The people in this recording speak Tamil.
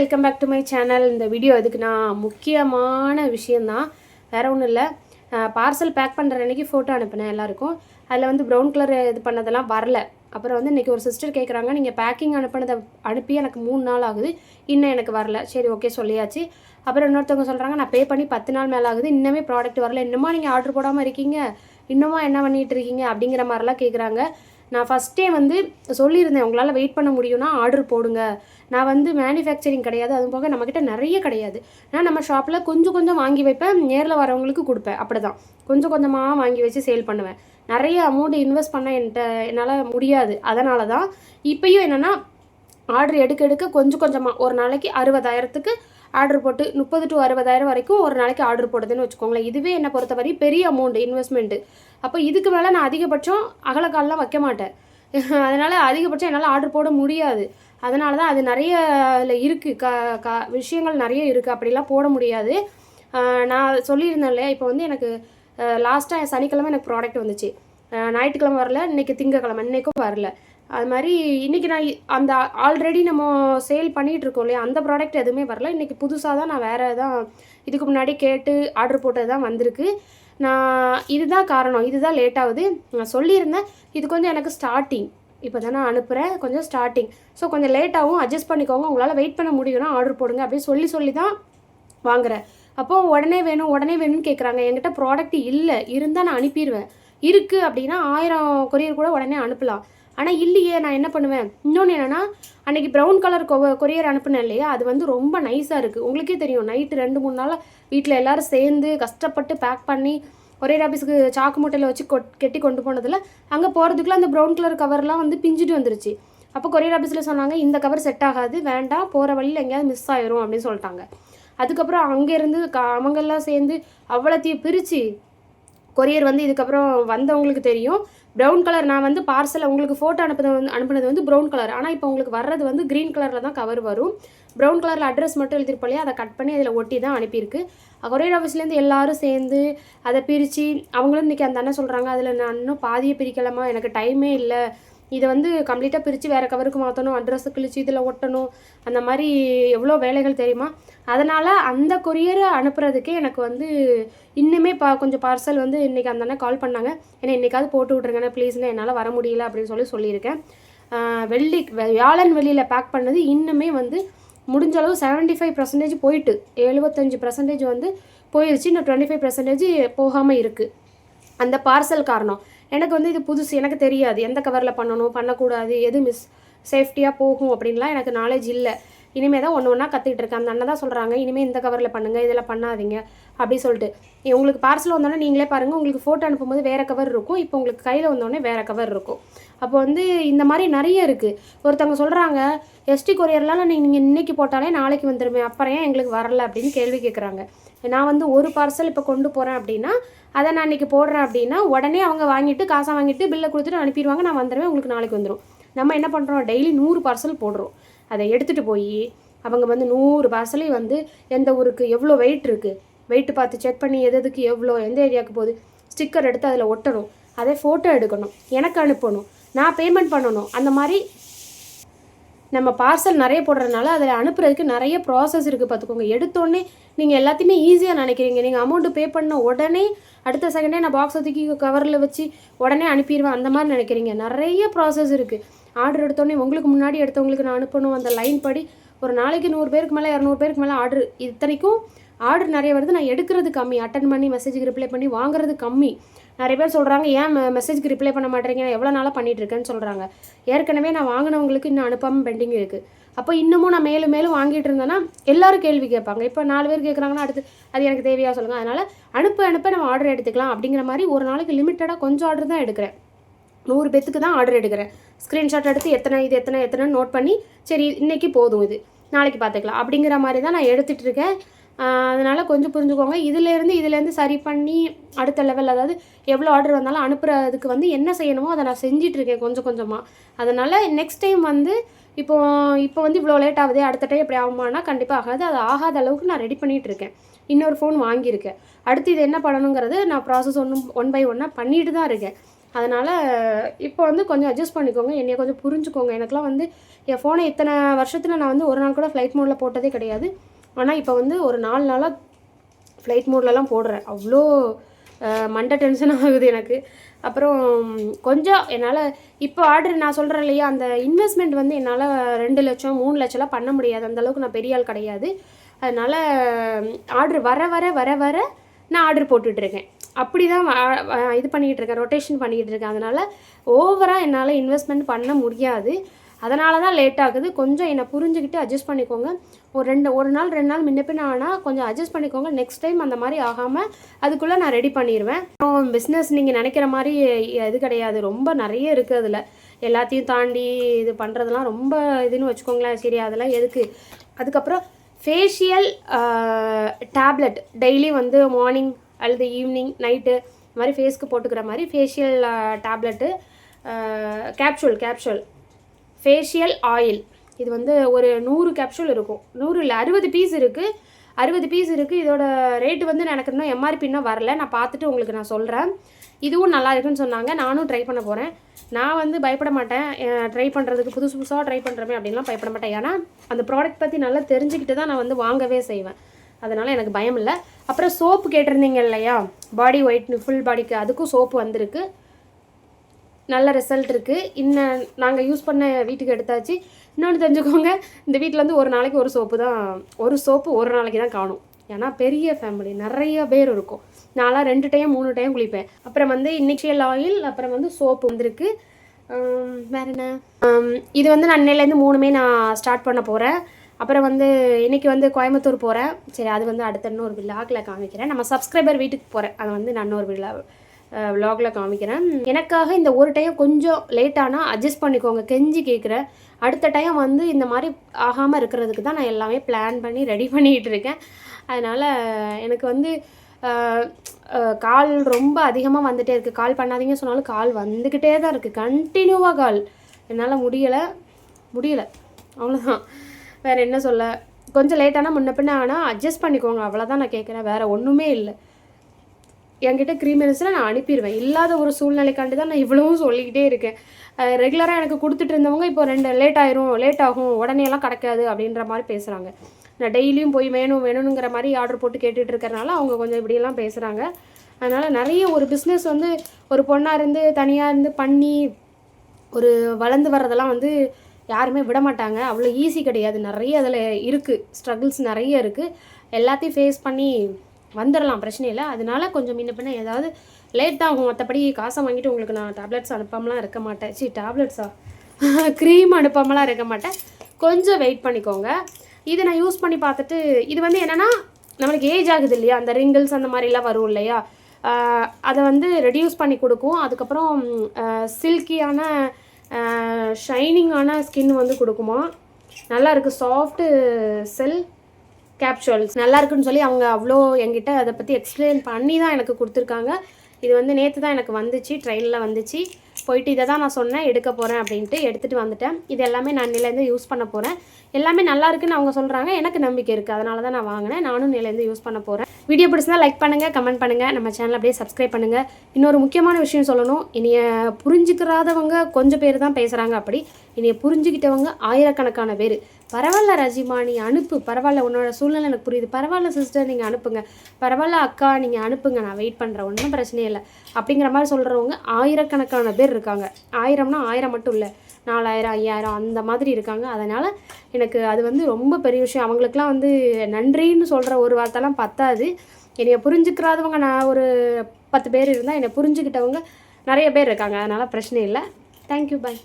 Welcome back to my channel இந்த வீடியோ எதுக்குன்னா முக்கியமான விஷயந்தான் வேறு ஒன்றும் இல்லை. பார்சல் பேக் பண்ணுற அன்னைக்கு ஃபோட்டோ அனுப்பினேன் எல்லாருக்கும். அதில் வந்து ப்ரௌன் கலர் இது பண்ணதெல்லாம் வரல. அப்புறம் வந்து இன்றைக்கி ஒரு சிஸ்டர் கேட்குறாங்க நீங்கள் பேக்கிங் அனுப்பினதை அனுப்பி எனக்கு மூணு நாள் ஆகுது. இன்னும் எனக்கு வரல. சரி ஓகே சொல்லியாச்சு. அப்புறம் இன்னொருத்தவங்க சொல்கிறாங்க நான் பே பண்ணி பத்து நாள் மேலே ஆகுது. இன்னுமே ப்ராடக்ட் வரல. இன்னுமா நீங்கள் ஆர்டர் போடாமல் இருக்கீங்க? இன்னுமா என்ன பண்ணிட்டு இருக்கீங்க? அப்படிங்கிற மாதிரிலாம் கேட்குறாங்க நான் ஃபஸ்ட்டே வந்து சொல்லியிருந்தேன் உங்களால் வெயிட் பண்ண முடியும்னா ஆர்டர் போடுங்க. நான் வந்து மேனுஃபேக்சரிங் கிடையாது. அதுவும் போக நம்மக்கிட்ட நிறைய கிடையாது. நான் நம்ம ஷாப்பில் கொஞ்சம் கொஞ்சம் வாங்கி வைப்பேன். நேரில் வரவங்களுக்கு கொடுப்பேன். அப்படி தான் கொஞ்சம் கொஞ்சமாக வாங்கி வச்சு சேல் பண்ணுவேன். நிறைய அமௌண்ட் இன்வெஸ்ட் பண்ண என்கிட்ட என்னால் முடியாது. அதனால தான் இப்போயும் என்னென்னா ஆர்டர் எடுக்க எடுக்க கொஞ்சம் கொஞ்சமாக ஒரு நாளைக்கு அறுபதாயிரத்துக்கு ஆர்டர் போட்டு முப்பது டு அறுபதாயிரம் வரைக்கும் ஒரு நாளைக்கு ஆர்டர் போடுதுன்னு வச்சுக்கோங்களேன். இதுவே என்னை பொறுத்தவரை பெரிய அமௌண்ட் இன்வெஸ்ட்மெண்ட்டு அப்போ இதுக்கு மேலே நான் அதிகபட்சம் அகலக்கால்லாம் வைக்க மாட்டேன். அதனால் அதிகபட்சம் என்னால் ஆர்டர் போட முடியாது. அதனால தான் அது நிறைய அதில் இருக்குது. க க விஷயங்கள் நிறைய இருக்குது. அப்படிலாம் போட முடியாது. நான் சொல்லியிருந்தேன் இல்லையா? இப்போ வந்து எனக்கு லாஸ்ட்டாக சனிக்கிழமை எனக்கு ப்ராடக்ட் வந்துச்சு. ஞாயிற்றுக்கிழமை வரல இன்னைக்கு திங்கக்கிழமை இன்னைக்கும் வரல. அது மாதிரி இன்றைக்கி நான் அந்த ஆல்ரெடி நம்ம சேல் பண்ணிகிட்டு இருக்கோம் இல்லையா? அந்த ப்ராடக்ட் எதுவுமே வரல. இன்றைக்கி புதுசாக தான் நான் வேறு தான் இதுக்கு முன்னாடி கேட்டு ஆர்டர் போட்டது தான் வந்திருக்கு. நான் இதுதான் காரணம். இதுதான் லேட் ஆகுது. நான் சொல்லியிருந்தேன். இது கொஞ்சம் எனக்கு ஸ்டார்டிங் இப்போ தானே நான் அனுப்புகிறேன் கொஞ்சம் ஸ்டார்டிங் ஸோ கொஞ்சம் லேட்டாகவும் அட்ஜஸ்ட் பண்ணிக்கோங்க. உங்களால் வெயிட் பண்ண முடியும்னா ஆர்டர் போடுங்க. அப்படின்னு சொல்லி சொல்லி தான் வாங்குறேன். அப்போது உடனே வேணும் உடனே வேணும்னு கேட்குறாங்க என்கிட்ட ப்ராடக்ட் இல்லை. இருந்தால் நான் அனுப்பிடுவேன் இருக்குது அப்படின்னா ஆயிரம் கொரியர் கூட உடனே அனுப்பலாம். ஆனால் இல்லையே நான் என்ன பண்ணுவேன்? இன்னொன்று என்னென்னா அன்றைக்கி ப்ரௌன் கலர் கொ கொரியர் அனுப்புனேன் இல்லையா? அது வந்து ரொம்ப நைஸாக இருக்குது உங்களுக்கே தெரியும். நைட்டு ரெண்டு மூணு நாளாக வீட்டில் எல்லோரும் சேர்ந்து கஷ்டப்பட்டு பேக் பண்ணி ஒரே ஆஃபீஸுக்கு சாக்கு மூட்டையில் வச்சு கொட் கெட்டி கொண்டு போனதில் அங்கே போகிறதுக்குள்ள அந்த ப்ரௌன் கலர் கவர்லாம் வந்து பிஞ்சிட்டு வந்துருச்சு. அப்போ கொரியர் ஆஃபீஸில் சொன்னாங்க இந்த கவர் செட் ஆகாது வேண்டாம் போகிற வழியில் எங்கேயாவது மிஸ் ஆயிரும் அப்படின்னு சொல்லிட்டாங்க. அதுக்கப்புறம் அங்கேருந்து க அவங்கெல்லாம் சேர்ந்து அவ்வளோத்தையும் பிரித்து கொரியர் வந்து இதுக்கப்புறம் வந்தவங்களுக்கு தெரியும். ப்ரௌன் கலர் நான் வந்து பார்சல் உங்களுக்கு ஃபோட்டோ அனுப்புனது வந்து அனுப்புனது வந்து ப்ரௌன் கலர் ஆனால் இப்போ உங்களுக்கு வர்றது வந்து க்ரீன் கலரில் தான் கவர் வரும். ப்ரௌன் கலரில் அட்ரஸ் மட்டும் எழுதிருப்போம் இல்லையா? அதை கட் பண்ணி அதில் ஒட்டி தான் அனுப்பியிருக்கு. கொரியர் ஆஃபீஸ்லேருந்து எல்லாரும் சேர்ந்து அதை பிரித்து அவங்களும் இன்றைக்கி அந்த அண்ணன் சொல்கிறாங்க அதில் நான் இன்னும் பாதியை பிரிக்கலாமா எனக்கு டைமே இல்லை. இதை வந்து கம்ப்ளீட்டாக பிரித்து வேறு கவருக்கு மாற்றணும் அட்ரஸ் கிழிச்சு இதில் ஒட்டணும் அந்த மாதிரி எவ்வளோ வேலைகள் தெரியுமா? அதனால் அந்த கொரியரை அனுப்புறதுக்கே எனக்கு வந்து இன்னுமே பா கொஞ்சம் பார்சல் வந்து இன்றைக்கி அந்த அண்ணன் கால் பண்ணாங்க. ஏன்னா இன்றைக்காவது போட்டு விட்ருங்கண்ணே ப்ளீஸ்ண்ணே என்னால் வர முடியல அப்படின்னு சொல்லி சொல்லியிருக்கேன். வெள்ளி வெ- வியாழன் வெளியில் பேக் பண்ணது இன்னுமே வந்து முடிஞ்ச அளவு செவன்ட்டி ஃபைவ் பர்சன்டேஜ் போயிட்டு எழுபத்தஞ்சு பர்சன்டேஜ் வந்து போயிடுச்சு இன்னும் டுவெண்ட்டி ஃபைவ் பர்சன்டேஜ் போகாமல் இருக்குது அந்த பார்சல் காரணம். எனக்கு வந்து இது புதுசு எனக்கு தெரியாது. எந்த கவரில் பண்ணணும் பண்ணக்கூடாது எது மிஸ் சேஃப்டியாக போகும் அப்படின்லாம் எனக்கு நாலேஜ் இல்லை. இனிமேல் தான் ஒன்று ஒன்றா கற்றுக்கிட்டு இருக்கேன். அந்த அண்ணன் தான் சொல்கிறாங்க இனிமேல் இந்த கவரில் பண்ணுங்கள் இதில் பண்ணாதீங்க அப்படி சொல்லிட்டு. உங்களுக்கு பார்சல் வந்தோடனே நீங்களே பாருங்கள் உங்களுக்கு ஃபோட்டோ அனுப்பும்போது வேறு கவர் இருக்கும். இப்போ உங்களுக்கு கையில் வந்தோடனே வேறு கவர் இருக்கும். அப்போ வந்து இந்த மாதிரி நிறைய இருக்குது ஒருத்தவங்க சொல்கிறாங்க எஸ்டி கொரியர்லாம் நீங்கள் இன்னைக்கு போட்டாலே நாளைக்கு வந்துடுமே அப்புறம் ஏன் எங்களுக்கு வரல அப்படின்னு கேள்வி கேட்குறாங்க நான் வந்து ஒரு பார்சல் இப்போ கொண்டு போகிறேன் அப்படின்னா அதை நான் இன்றைக்கி போடுறேன் அப்படின்னா உடனே அவங்க வாங்கிட்டு காசை வாங்கிட்டு பில்லை கொடுத்துட்டு அனுப்பிடுவாங்க நான் வந்துடுவேன் உங்களுக்கு நாளைக்கு வந்துடும் நம்ம என்ன பண்ணுறோம் டெய்லி நூறு பார்சல் போடுறோம். அதை எடுத்துகிட்டு போய் அவங்க வந்து நூறு பார்சலையும் வந்து எந்த ஊருக்கு எவ்வளோ வெயிட் இருக்குது வெயிட்டு பார்த்து செக் பண்ணி எது எதுக்கு எவ்வளோ எந்த ஏரியாவுக்கு போகுது ஸ்டிக்கர் எடுத்து அதில் ஒட்டணும். அதே ஃபோட்டோ எடுக்கணும் எனக்கு அனுப்பணும் நான் பேமெண்ட் பண்ணணும் அந்த மாதிரி நம்ம பார்சல் நிறைய போடுறதுனால அதில் அனுப்புறதுக்கு நிறைய ப்ராசஸ் இருக்குது பார்த்துக்கோங்க. எடுத்தோடனே நீங்கள் எல்லாத்தையுமே ஈஸியாக நினைக்கிறீங்க. நீங்கள் அமௌண்ட்டு பே பண்ண உடனே அடுத்த செகண்டே நான் பாக்ஸை தூக்கி கவரில் வச்சு உடனே அனுப்பிடுவேன். அந்த மாதிரி நினைக்கிறீங்க. நிறைய ப்ராசஸ் இருக்குது ஆர்டர் எடுத்தோடனே உங்களுக்கு முன்னாடி எடுத்தவங்களுக்கு நான் அனுப்பணும். அந்த லைன் படி ஒரு நாளைக்கு நூறு பேருக்கு மேலே இரநூறு பேருக்கு மேலே ஆர்டர் இத்தனைக்கும் ஆர்டர் நிறைய வருது. நான் எடுக்கிறது கம்மி. அட்டன் பண்ணி மெசேஜுக்கு ரிப்ளை பண்ணி வாங்குறது கம்மி. நிறைய பேர் சொல்கிறாங்க ஏன் மெசேஜ்க்கு ரிப்ளை பண்ண மாட்டேறீங்க? எவ்வளோ நாளாக பண்ணிகிட்ருக்கேன்னு சொல்கிறாங்க ஏற்கனவே நான் வாங்கினவங்களுக்கு இன்னும் அனுப்பாமல் பெண்டிங் இருக்குது அப்போ இன்னமும் நான் மேலும் மேலும் வாங்கிட்டு இருந்தேன்னா எல்லாரும் கேள்வி கேட்பாங்க. இப்போ நாலு பேர் கேட்குறாங்கன்னா அடுத்து அது எனக்கு தேவையாக சொல்லுங்கள் அதனால் அனுப்ப அனுப்ப நம்ம ஆர்டர் எடுத்துக்கலாம். அப்படிங்கிற மாதிரி ஒரு நாளைக்கு லிமிட்டடாக கொஞ்சம் ஆர்டர் தான் எடுக்கிறேன். நூறு பேத்துக்கு தான் ஆர்டர் எடுக்கிறேன். ஸ்க்ரீன்ஷாட் எடுத்து எத்தனை இது எத்தனை எத்தனை நோட் பண்ணி சரி இன்னைக்கு போதும் இது. நாளைக்கு பார்த்துக்கலாம் அப்படிங்கிற மாதிரி தான் நான் எடுத்துகிட்டு இருக்கேன். அதனால் கொஞ்சம் புரிஞ்சுக்கோங்க. இதுலேருந்து இதுலேருந்து சரி பண்ணி அடுத்த லெவல் அதாவது எவ்வளோ ஆர்டர் வந்தாலும் அனுப்புகிறதுக்கு வந்து என்ன செய்யணுமோ அதை நான் செஞ்சிட்ருக்கேன் கொஞ்சம் கொஞ்சமாக அதனால் நெக்ஸ்ட் டைம் வந்து இப்போ இப்போ வந்து இவ்வளோ லேட் ஆகுதே அடுத்த டைம் எப்படி ஆகுமானா கண்டிப்பாக ஆகாது. அது ஆகாத அளவுக்கு நான் ரெடி பண்ணிகிட்டு இருக்கேன். இன்னொரு ஃபோன் வாங்கியிருக்கேன். அடுத்து இது என்ன பண்ணணுங்கிறது நான் ப்ராசஸ் ஒன்று ஒன் பை ஒன்னாக பண்ணிட்டு தான் இருக்கேன். அதனால் இப்போ வந்து கொஞ்சம் அட்ஜஸ்ட் பண்ணிக்கோங்க. என்னைய கொஞ்சம் புரிஞ்சுக்கோங்க. எனக்குலாம் வந்து என் ஃபோனை இத்தனை வருஷத்தில் நான் வந்து ஒரு நாள் கூட ஃப்ளைட் மோடில் போட்டதே கிடையாது. ஆனால் இப்போ வந்து ஒரு நாலு நாளாக ஃப்ளைட் மோட்லலாம் போடுறேன். அவ்வளோ மண்ட மண்டை டென்ஷன் ஆகுது எனக்கு. அப்புறம் கொஞ்சம் என்னால் இப்போ ஆர்டர் நான் சொல்கிறேன் இல்லையா அந்த இன்வெஸ்ட்மெண்ட் வந்து என்னால் ரெண்டு லட்சம் மூணு லட்சம்லாம் பண்ண முடியாது. அந்த அளவுக்கு நான் பெரிய ஆள் கிடையாது. அதனால் ஆர்டர் வர வர வர வர நான் ஆர்டர் போட்டுட்ருக்கேன் அப்படி தான் இது பண்ணிக்கிட்டு இருக்கேன் ரொட்டேஷன் பண்ணிக்கிட்டு இருக்கேன். அதனால் ஓவராக என்னால் இன்வெஸ்ட்மெண்ட் பண்ண முடியாது. அதனால தான் லேட் ஆகுது. கொஞ்சம் என்னை புரிஞ்சுக்கிட்டு அட்ஜஸ்ட் பண்ணிக்கோங்க. ஒரு ரெண்டு ஒரு நாள் ரெண்டு நாள் முன்ன பின்ன ஆனால் கொஞ்சம் அட்ஜஸ்ட் பண்ணிக்கோங்க. நெக்ஸ்ட் டைம் அந்த மாதிரி ஆகாமல் அதுக்குள்ளே நான் ரெடி பண்ணிடுவேன் அப்புறம் பிஸ்னஸ் நீங்கள் நினைக்கிற மாதிரி இது கிடையாது. ரொம்ப நிறைய இருக்குது அதில். எல்லாத்தையும் தாண்டி இது பண்ணுறதெல்லாம் ரொம்ப இதுன்னு வச்சுக்கோங்களேன். சரி அதெல்லாம் எதுக்கு? அதுக்கப்புறம் ஃபேஷியல் டேப்லெட் டெய்லி வந்து மார்னிங் அல்லது ஈவினிங் நைட்டு இந்த மாதிரி ஃபேஸ்க்கு போட்டுக்கிற மாதிரி facial tablet capsule capsule facial oil இது வந்து ஒரு நூறு கேப்சூல் இருக்கும். நூறு இல்லை அறுபது பீஸ் இருக்குது அறுபது பீஸ் இருக்குது இதோட ரேட்டு வந்து எனக்கு இன்னும் எம்ஆர்பி இன்னும் வரல. நான் பார்த்துட்டு உங்களுக்கு நான் சொல்கிறேன் இதுவும் நல்லா இருக்குன்னு சொன்னாங்க. நானும் ட்ரை பண்ண போகிறேன் நான் வந்து பயப்பட மாட்டேன். ட்ரை பண்ணுறதுக்கு புதுசு புதுசாக ட்ரை பண்ணுறமே அப்படின்லாம் பயப்பட மாட்டேன். ஏன்னா அந்த ப்ராடக்ட் பற்றி நல்லா தெரிஞ்சுக்கிட்டு தான் நான் வந்து வாங்கவே செய்வேன். அதனால் எனக்கு பயம் இல்லை. அப்புறம் சோப்பு கேட்டிருந்தீங்க இல்லையா? பாடி ஒயிட் ஃபுல் பாடிக்கு அதுக்கும் சோப்பு வந்திருக்கு. நல்ல ரிசல்ட் இருக்குது இன்னும் நாங்கள் யூஸ் பண்ண வீட்டுக்கு எடுத்தாச்சு. இன்னொன்று தெரிஞ்சுக்கோங்க இந்த வீட்டில் வந்து ஒரு நாளைக்கு ஒரு சோப்பு தான் ஒரு சோப்பு ஒரு நாளைக்கு தான் காணும். ஏன்னா பெரிய ஃபேமிலி நிறைய பேர் இருக்கும். நான்லாம் ரெண்டு டைம் மூணு டைம் குளிப்பேன். அப்புறம் வந்து இனிஷியல் ஆயில் அப்புறம் வந்து சோப்பு வந்திருக்கு. வேற என்ன? இது வந்து நான் இன்னையிலேருந்து மூணுமே நான் ஸ்டார்ட் பண்ண போகிறேன் அப்புறம் வந்து இன்னைக்கு வந்து கோயம்புத்தூர் போகிறேன் சரி அது வந்து அடுத்த இன்னொரு விழாக்கில் காமிக்கிறேன். நம்ம சப்ஸ்கிரைபர் வீட்டுக்கு போகிறேன் அது வந்து நான் இன்னொரு விழா விலாகில் காமிக்கிறேன். எனக்காக இந்த ஒரு டைம் கொஞ்சம் லேட் ஆனால் அட்ஜஸ்ட் பண்ணிக்கோங்க. கெஞ்சி கேட்குறேன் அடுத்த டைம் வந்து இந்த மாதிரி ஆகாமல் இருக்கிறதுக்கு தான் நான் எல்லாமே பிளான் பண்ணி ரெடி பண்ணிக்கிட்டு இருக்கேன். அதனால் எனக்கு வந்து கால் ரொம்ப அதிகமாக வந்துகிட்டே இருக்குது கால் பண்ணாதீங்க சொன்னாலும் கால் வந்துக்கிட்டே தான் இருக்குது கண்டினியூவாக கால். என்னால் முடியலை. முடியலை. அவ்வளோதான் வேறு என்ன சொல்ல? கொஞ்சம் லேட்டானா முன்ன பின்ன ஆனால் அட்ஜஸ்ட் பண்ணிக்கோங்க. அவ்வளோதான் நான் கேட்குறேன் வேறு ஒன்றுமே இல்லை. என்கிட்ட க்ரீம் மினிட்ஸில் நான் அனுப்பிடுவேன். இல்லாத ஒரு சூழ்நிலைக்காண்டி தான் நான் இவ்வளவும் சொல்லிக்கிட்டே இருக்கேன். ரெகுலராக எனக்கு கொடுத்துட்டு இருந்தவங்க இப்போ ரெண்டு லேட் ஆயிரும் லேட் ஆகும் உடனே எல்லாம் கிடைக்காது அப்படின்ற மாதிரி பேசுகிறாங்க நான் டெய்லியும் போய் வேணும் வேணுங்கிற மாதிரி ஆர்டர் போட்டு கேட்டுட்டு இருக்கிறனால அவங்க கொஞ்சம் இப்படியெல்லாம் பேசுகிறாங்க அதனால் நிறைய ஒரு பிஸ்னஸ் வந்து ஒரு பொண்ணாக இருந்து தனியாக இருந்து பண்ணி ஒரு வளர்ந்து வர்றதெல்லாம் வந்து யாருமே விட மாட்டாங்க. அவ்வளோ ஈஸி கிடையாது. நிறைய அதில் இருக்குது ஸ்ட்ரகிள்ஸ் நிறைய இருக்குது எல்லாத்தையும் ஃபேஸ் பண்ணி வந்துடலாம் பிரச்சனை இல்லை. அதனால கொஞ்சம் முன்ன பின்ன ஏதாவது லேட் ஆகும். மற்றபடி காசை வாங்கிட்டு உங்களுக்கு நான் டேப்லெட்ஸ் அனுப்பாமலாம் இருக்க மாட்டேன். சி டேப்லெட்ஸா க்ரீம் அனுப்பாமலாம் இருக்க மாட்டேன். கொஞ்சம் வெயிட் பண்ணிக்கோங்க. இதை நான் யூஸ் பண்ணி பார்த்துட்டு இது வந்து என்னென்னா நம்மளுக்கு ஏஜ் ஆகுது இல்லையா? அந்த ரிங்கிள்ஸ் அந்த மாதிரிலாம் வரும் இல்லையா? அதை வந்து ரெடியூஸ் பண்ணி கொடுக்கும். அதுக்கப்புறம் சில்கியான ஷைனிங்கான ஸ்கின் வந்து கொடுக்குமா? நல்லா இருக்குது சாஃப்ட்டு செல் கேப்சூல்ஸ் நல்லா இருக்குன்னு சொல்லி அவங்க அவ்வளோ என்கிட்ட அதை பற்றி எக்ஸ்பிளைன் பண்ணி தான் எனக்கு கொடுத்துருக்காங்க. இது வந்து நேற்று தான் எனக்கு வந்துச்சு ட்ரெயினில் வந்துச்சு. போயிட்டு இதை தான் நான் சொன்னேன் எடுக்க போகிறேன் அப்படின்ட்டு எடுத்துகிட்டு வந்துட்டேன். இது எல்லாமே நான் நிலையிலேருந்து யூஸ் பண்ண போகிறேன் எல்லாமே நல்லா இருக்குன்னு அவங்க சொல்கிறாங்க எனக்கு நம்பிக்கை இருக்குது அதனால தான் நான் வாங்கினேன் நானும் நிலையிலேருந்து யூஸ் பண்ண போகிறேன் வீடியோ பிடிச்சிருந்தா லைக் பண்ணுங்கள் கமெண்ட் பண்ணுங்கள் நம்ம சேனல் அப்படியே சப்ஸ்கிரைப் பண்ணுங்கள் இன்னொரு முக்கியமான விஷயம் சொல்லணும் இனிய புரிஞ்சுக்கிறாதவங்க கொஞ்சம் பேர் தான் பேசுகிறாங்க அப்படி. இனிய புரிஞ்சுக்கிட்டவங்க ஆயிரக்கணக்கான பேர். பரவாயில்ல ரஜிமா நீ அனுப்பு. பரவாயில்ல உன்னோட சூழ்நிலை எனக்கு புரியுது. பரவாயில்ல சிஸ்டர் நீங்கள் அனுப்புங்க. பரவாயில்ல அக்கா நீங்கள் அனுப்புங்க. நான் வெயிட் பண்ணுறேன் ஒன்றும் பிரச்சனை இல்லை. அப்படிங்கிற மாதிரி சொல்கிறவங்க ஆயிரக்கணக்கான பேர் பேர் இருக்காங்க. ஆயிரம்னா ஆயிரம் மட்டும் இல்லை. நாலாயிரம் ஐயாயிரம் அந்த மாதிரி இருக்காங்க. அதனால் எனக்கு அது வந்து ரொம்ப பெரிய விஷயம். அவங்களுக்குலாம் வந்து நன்றின்னு சொல்கிற ஒரு வார்த்தைலாம் பத்தாது. என்னைய புரிஞ்சுக்கிறாதவங்க நான் ஒரு பத்து பேர் இருந்தால் என்னை புரிஞ்சுக்கிட்டவங்க நிறைய பேர் இருக்காங்க. அதனால் பிரச்சனை இல்லை. Thank you bye